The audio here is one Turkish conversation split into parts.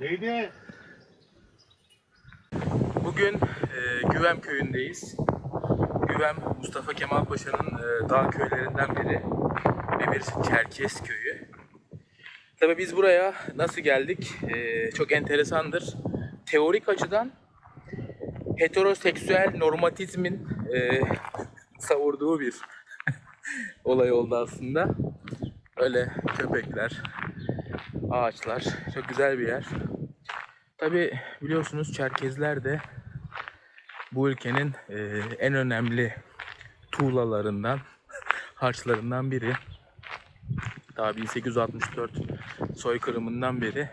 Neydi? Bugün e, Güvem köyündeyiz. Güvem Mustafa Kemal Paşa'nın e, dağ köylerinden biri ve bir Çerkes köyü. Tabii biz buraya nasıl geldik? E, çok enteresandır. Teorik açıdan heteroseksüel normatizmin e, savurduğu bir olay oldu aslında. Öyle köpekler, ağaçlar, çok güzel bir yer. Tabi biliyorsunuz Çerkezler de bu ülkenin e, en önemli tuğlalarından, harçlarından biri. Daha 1864 soykırımından beri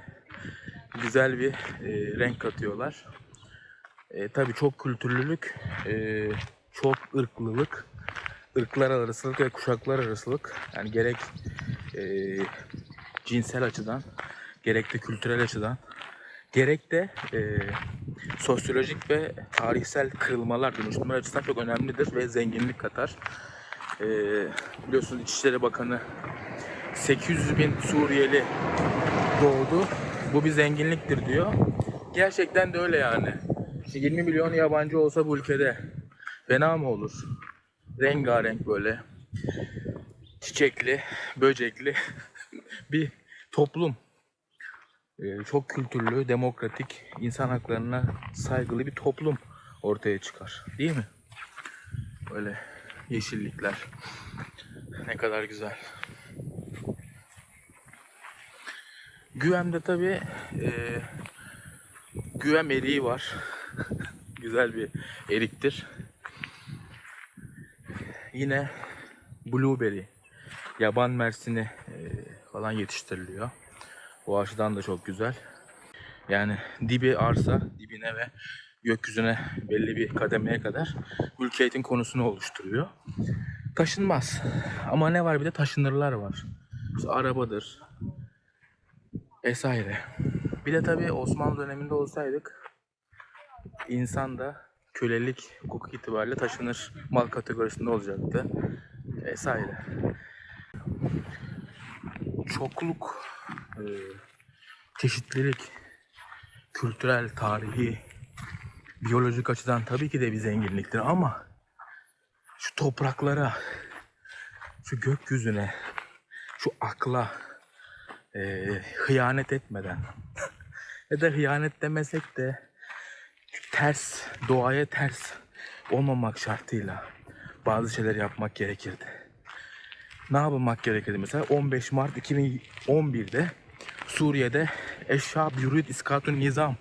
güzel bir e, renk katıyorlar. E, tabii çok kültürlülük, e, çok ırklılık, ırklar arasılık ve kuşaklar arasılık. Yani gerek e, cinsel açıdan, gerek de kültürel açıdan gerek de e, sosyolojik ve tarihsel kırılmalar, dönüşümler açısından çok önemlidir ve zenginlik katar. E, biliyorsunuz İçişleri Bakanı 800 bin Suriyeli doğdu. Bu bir zenginliktir diyor. Gerçekten de öyle yani. İşte 20 milyon yabancı olsa bu ülkede fena mı olur? Rengarenk böyle çiçekli, böcekli bir toplum. Ee, çok kültürlü, demokratik, insan haklarına saygılı bir toplum ortaya çıkar. Değil mi? Böyle yeşillikler. Ne kadar güzel. Güvem'de tabii e, güvem eriği var. güzel bir eriktir. Yine blueberry, yaban mersini e, falan yetiştiriliyor. Bu açıdan da çok güzel. Yani dibi arsa, dibine ve gökyüzüne belli bir kademeye kadar mülkiyetin konusunu oluşturuyor. Taşınmaz. Ama ne var bir de taşınırlar var. İşte arabadır. Vesaire. Bir de tabii Osmanlı döneminde olsaydık insan da kölelik hukuk itibariyle taşınır mal kategorisinde olacaktı. Vesaire. Çokluk e, çeşitlilik, kültürel, tarihi, biyolojik açıdan tabii ki de bir zenginliktir ama şu topraklara, şu gökyüzüne, şu akla e, hıyanet etmeden ya da hıyanet demesek de ters, doğaya ters olmamak şartıyla bazı şeyler yapmak gerekirdi ne yapılmak gerekirdi? Mesela 15 Mart 2011'de Suriye'de Eşşab Yürüt İskatun Nizam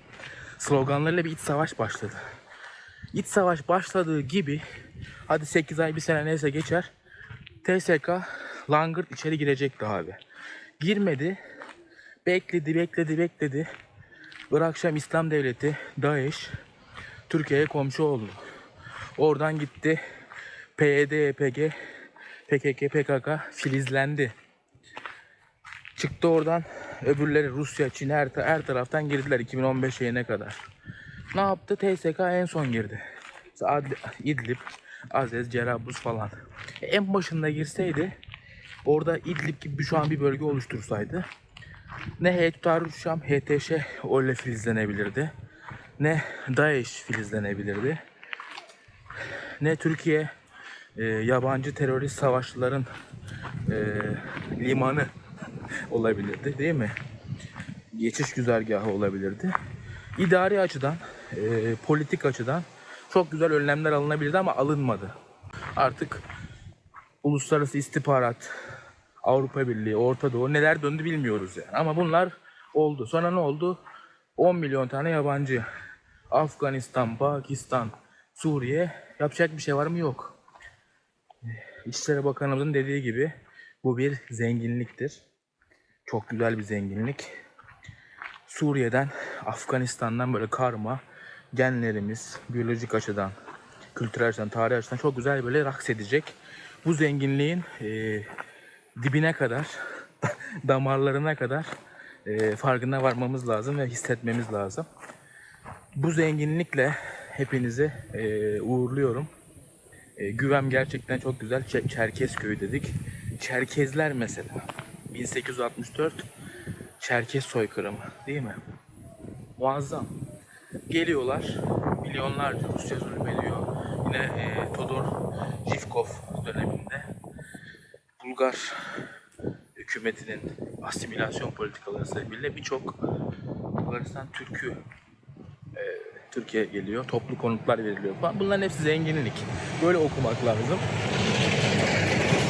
sloganlarıyla bir iç savaş başladı. İç savaş başladığı gibi hadi 8 ay bir sene neyse geçer TSK langırt içeri girecekti abi. Girmedi. Bekledi, bekledi, bekledi. Irak Şam İslam Devleti, DAEŞ Türkiye'ye komşu oldu. Oradan gitti. PYD, YPG PKK, PKK filizlendi. Çıktı oradan öbürleri Rusya, Çin her, her taraftan girdiler 2015 şeyine kadar. Ne yaptı? TSK en son girdi. Ad, İdlib, Azez, Cerablus falan. En başında girseydi orada İdlib gibi şu an bir bölge oluştursaydı ne Heyet Şam, HTŞ öyle filizlenebilirdi. Ne DAEŞ filizlenebilirdi. Ne Türkiye e, yabancı terörist savaşçıların e, limanı olabilirdi değil mi? Geçiş güzergahı olabilirdi. İdari açıdan, e, politik açıdan çok güzel önlemler alınabilirdi ama alınmadı. Artık uluslararası istihbarat, Avrupa Birliği, Orta Doğu neler döndü bilmiyoruz yani. Ama bunlar oldu. Sonra ne oldu? 10 milyon tane yabancı. Afganistan, Pakistan, Suriye yapacak bir şey var mı? Yok. İçişleri Bakanımızın dediği gibi bu bir zenginliktir. Çok güzel bir zenginlik. Suriye'den, Afganistan'dan böyle karma genlerimiz biyolojik açıdan, kültürel açıdan, tarih açıdan çok güzel böyle raks edecek. Bu zenginliğin e, dibine kadar, damarlarına kadar e, farkına varmamız lazım ve hissetmemiz lazım. Bu zenginlikle hepinizi e, uğurluyorum. E, güvem gerçekten çok güzel. Çerkez köyü dedik. Çerkezler mesela. 1864 Çerkez soykırımı değil mi? muazzam. Geliyorlar, milyonlarca Rusya zulmediyor. Yine e, Todor Zhivkov döneminde Bulgar hükümetinin asimilasyon politikaları sebebiyle birçok Bulgaristan Türk'ü e, Türkiye'ye geliyor. Toplu konutlar veriliyor falan. Bunların hepsi zenginlik. Böyle okumak lazım.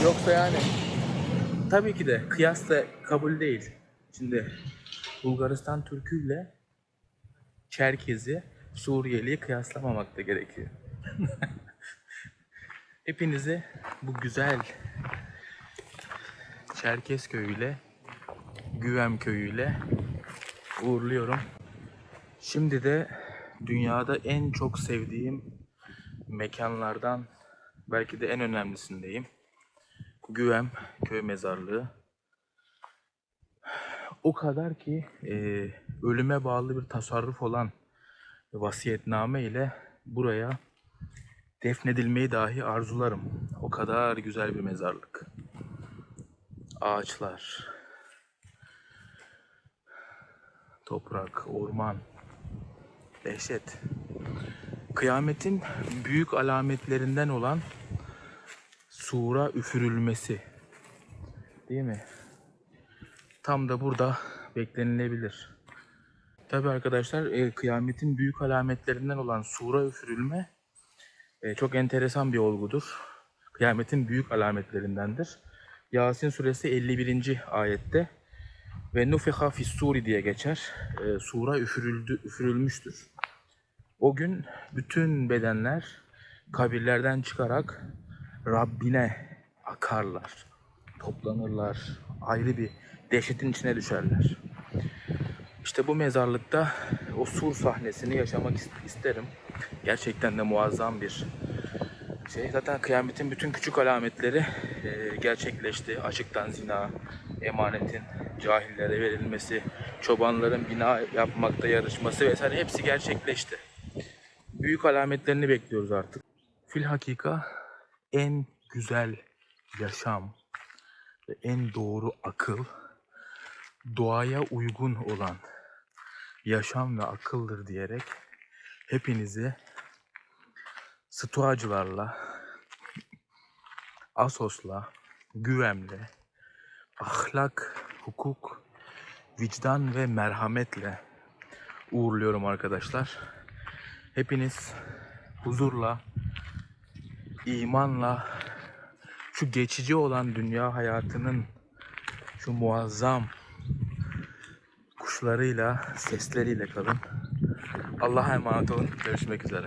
Yoksa yani tabii ki de kıyas da kabul değil. Şimdi Bulgaristan Türk'üyle Çerkezi, Suriyeli'yi kıyaslamamak da gerekiyor. Hepinizi bu güzel Çerkez köyüyle, Güvem köyüyle uğurluyorum. Şimdi de dünyada en çok sevdiğim mekanlardan belki de en önemlisindeyim. Güvem köy mezarlığı. O kadar ki e, ölüme bağlı bir tasarruf olan vasiyetname ile buraya defnedilmeyi dahi arzularım. O kadar güzel bir mezarlık. Ağaçlar, toprak, orman, dehşet. Kıyametin büyük alametlerinden olan sura üfürülmesi. Değil mi? Tam da burada beklenilebilir. Tabi arkadaşlar e, kıyametin büyük alametlerinden olan sura üfürülme e, çok enteresan bir olgudur. Kıyametin büyük alametlerindendir. Yasin suresi 51. ayette ve nufiha fissuri diye geçer. E, sura üfürüldü, üfürülmüştür. O gün bütün bedenler kabirlerden çıkarak Rabbine akarlar, toplanırlar, ayrı bir dehşetin içine düşerler. İşte bu mezarlıkta o sur sahnesini yaşamak is- isterim. Gerçekten de muazzam bir şey. Zaten kıyametin bütün küçük alametleri e, gerçekleşti. Açıktan zina, emanetin cahillere verilmesi, çobanların bina yapmakta yarışması vesaire hepsi gerçekleşti. Büyük alametlerini bekliyoruz artık. Fil hakika en güzel yaşam ve en doğru akıl doğaya uygun olan yaşam ve akıldır diyerek hepinizi stoacılarla, asosla, güvemle, ahlak, hukuk, vicdan ve merhametle uğurluyorum arkadaşlar. Hepiniz huzurla, imanla, şu geçici olan dünya hayatının şu muazzam kuşlarıyla, sesleriyle kalın. Allah'a emanet olun. Görüşmek üzere.